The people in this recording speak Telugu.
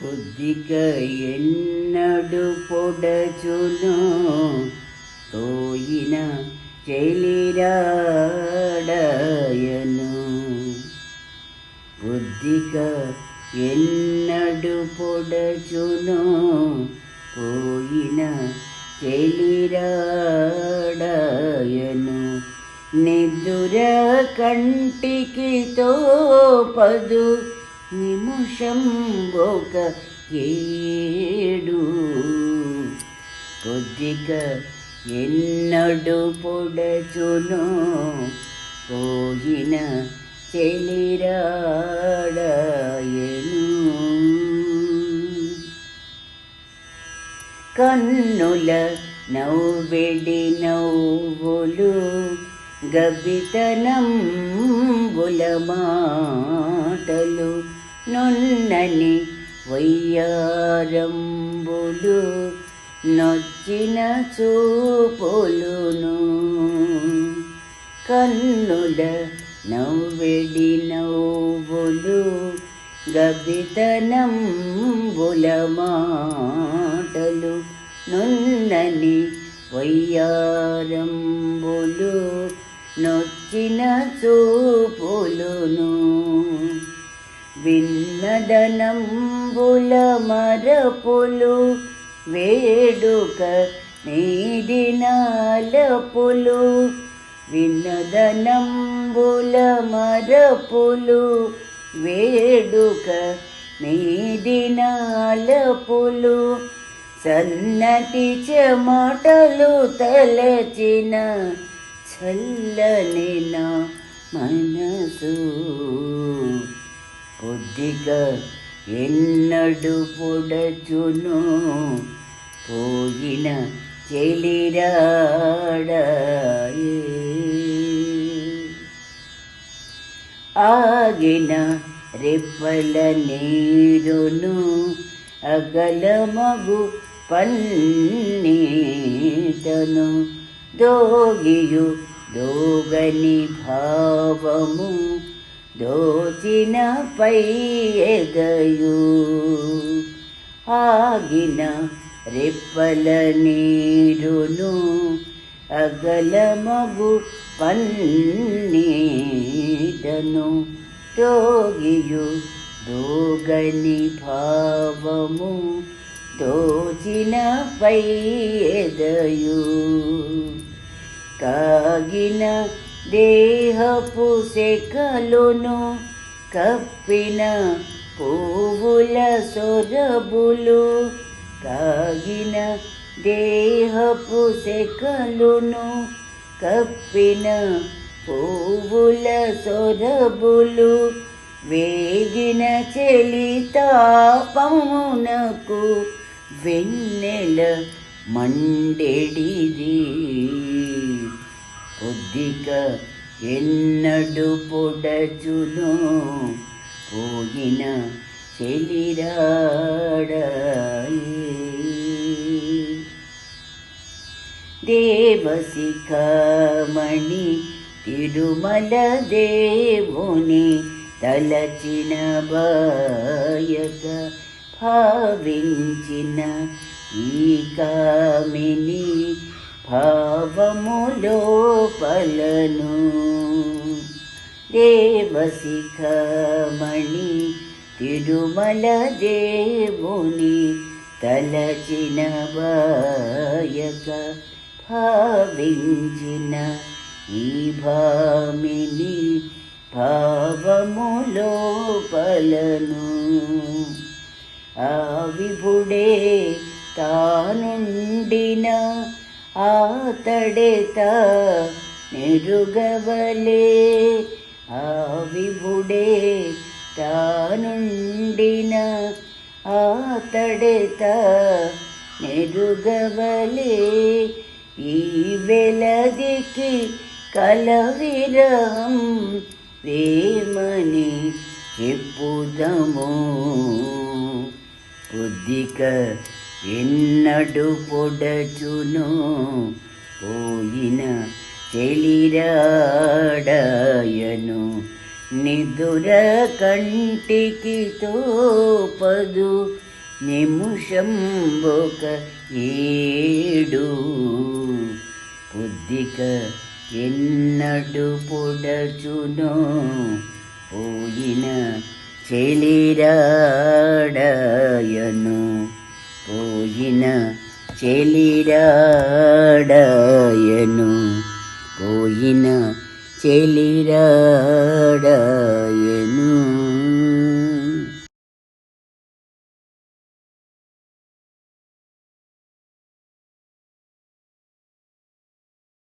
బుద్ధిక ఎన్నడు పొడచును తోయిన చెలిరాడయను బుద్ధిక ఎన్నడు పొడచును పోయిన చెలిరాడయను నిదుర కంటికి తోపదు. నిముషం ఒక ఏడు. కొద్దిక ఎన్నడు పొడచును పోయిన చెలిరాడయను కన్నుల నవ్వెడి నవ్వులు గబితనం బుల మాటలు నున్నని వయ్యారంబులు నొచ్చిన చూపులును. కన్నుల నవ్వెడి నవ్వులు గబితనం మాటలు నున్నని వయ్యారంబులు నొచ్చిన చూపులును. విన్నదనంబుల మరపులు వేడుక నీడినాలపులు విన్నదనంబుల మరపులు వేడుక నీడినాలపులు సన్నటి చెమటలు తలచిన చల్లనిన మనసు. కొద్దిగా ఎన్నడు పొడచును? పోయిన చెలిరాడాయే. ఆగిన రెప్పల నీరును అగలమగు పన్నీటను దోగియు దోగని భావము దోచిన పై ఎగయు ఆగిన రెప్పల నీరును అగలమగు పన్నీటను తోగియు దోగని భావము దోచిన పై ఎదయు కాగిన దేహపు శకలును కప్పిన పువ్వుల సొరబులు కాగిన దేహపు శకలును కప్పిన పువ్వుల సొరబులు వేగిన చెలితాపమునకు వెన్నెల మండెడిది. కొద్దిక ఎన్నడు పొడచును పోయిన చెలిరాడాయి. దేవశిఖమణి తిరుమల దేవుని తలచిన బాయక భావించిన ఈ కామిని భావములో పలను దేవశిఖమణి తిరుమల దేవుని తలచిన బాయక భావించిన ఈ భామిని భావములో పలను. ఆ విభుడే తానుండిన ఆతడే తా నెరుగవలే ఆ విభుడే తానుండిన ఆతడేత తా నెరుగవలే. ఈ వెలదికి కలవిరహం వేమని చెప్పుదము. బుద్ధిక ఎన్నడు పొడచును పోయిన చెలిరాడయను నిదుర కంటికి తోపదు నిమిషం ఒక ఏడు బుద్ధిక ఎన్నడు పొడచునో పోయిన చెలిరాడయను పోయిన చెలిరాడాయను. పోయిన చెలిరాడా